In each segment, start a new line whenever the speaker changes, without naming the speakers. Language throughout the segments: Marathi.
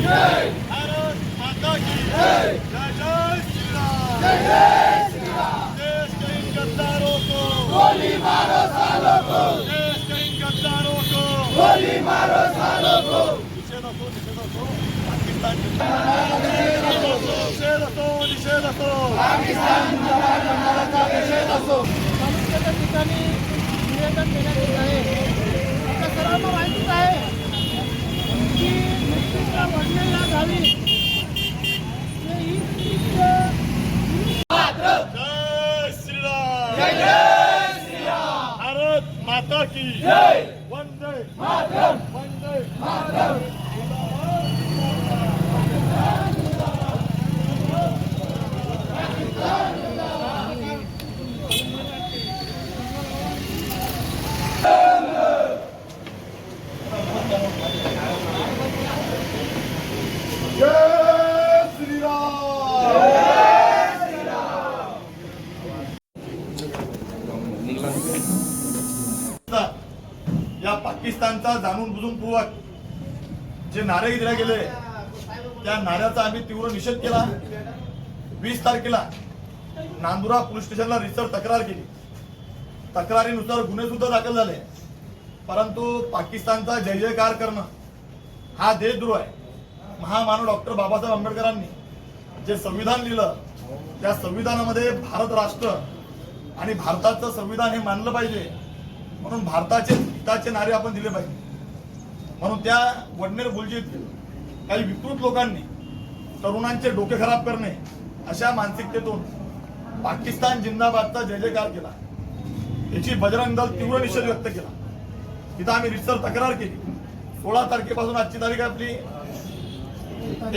भारत माता की जय जय श्री राम देश के इन गद्दारों को गोली मारो सालों को देश के इन गद्दारों को गोली मारो सालों को निषेध निषेध पाकिस्तान निषेध निषेध
ठिकाणी निवेदन देण्यात येत आहे आपल्या सर्वांना माहितीच आहे की नुकतीच वडलेल्या गावी जे ईदचं
जय श्रीराम जय जय श्रीराम भारत माता की जय वंदे मातरम वंदे मातरम जय श्रीराम या पाकिस्तानचा जाणून बुजून पूर्वक जे नारे दिले गेले त्या नाऱ्याचा आम्ही तीव्र निषेध केला. वीस तारखेला नांदुरा पोलीस स्टेशनला रिसर तक्रार केली. तक्रारीनुसार गुन्हे सुद्धा दाखल झाले. परंतु पाकिस्तानचा जय जयकार करणं हा देशद्रोह आहे. महामानव डॉक्टर बाबासाहेब आंबेडकरांनी जे संविधान लिहिलं त्या संविधानामध्ये भारत राष्ट्र आणि भारताचं संविधान हे मानलं पाहिजे. म्हणून भारताचे हिताचे नारे आपण दिले पाहिजे. म्हणून त्या वडनेर बुलजीत काही विकृत लोकांनी तरुणांचे डोके खराब करणे अशा मानसिकतेतून पाकिस्तान जिंदाबादचा जय जयकार केला. याची बजरंग दल तीव्र निषेध व्यक्त केला. तिथं आम्ही रिसर तक्रार केली. सोळा तारखेपासून आजची तारीख आहे आपली.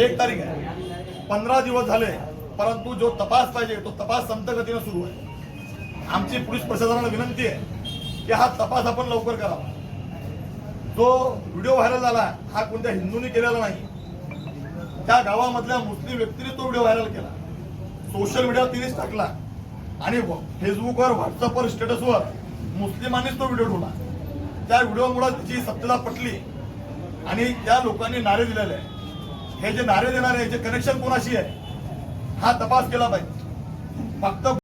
एक तारीख आहे. पंधरा दिवस झाले परंतु जो तपास पाहिजे तो तपास संत गतीनं सुरू आहे. आमची पोलीस प्रशासनाला विनंती आहे की हा तपास आपण लवकर करावा. जो व्हिडिओ व्हायरल झाला हा कोणत्या हिंदूंनी केलेला नाही त्या गावामधल्या मुस्लिम व्यक्तीने तो व्हिडिओ व्हायरल केला. सोशल मीडिया तिनेच टाकला. आणि फेसबुकवर व्हॉट्सअपवर स्टेटसवर मुस्लिमांनीच तो व्हिडिओ ठेवला. त्या व्हिडिओमुळे तिची सत्तेला पटली. आणि त्या लोकांनी नारे दिलेले आहे हे जे नारे देणारे याचे कनेक्शन कोणाशी आहे हा तपास केला पाहिजे. फक्त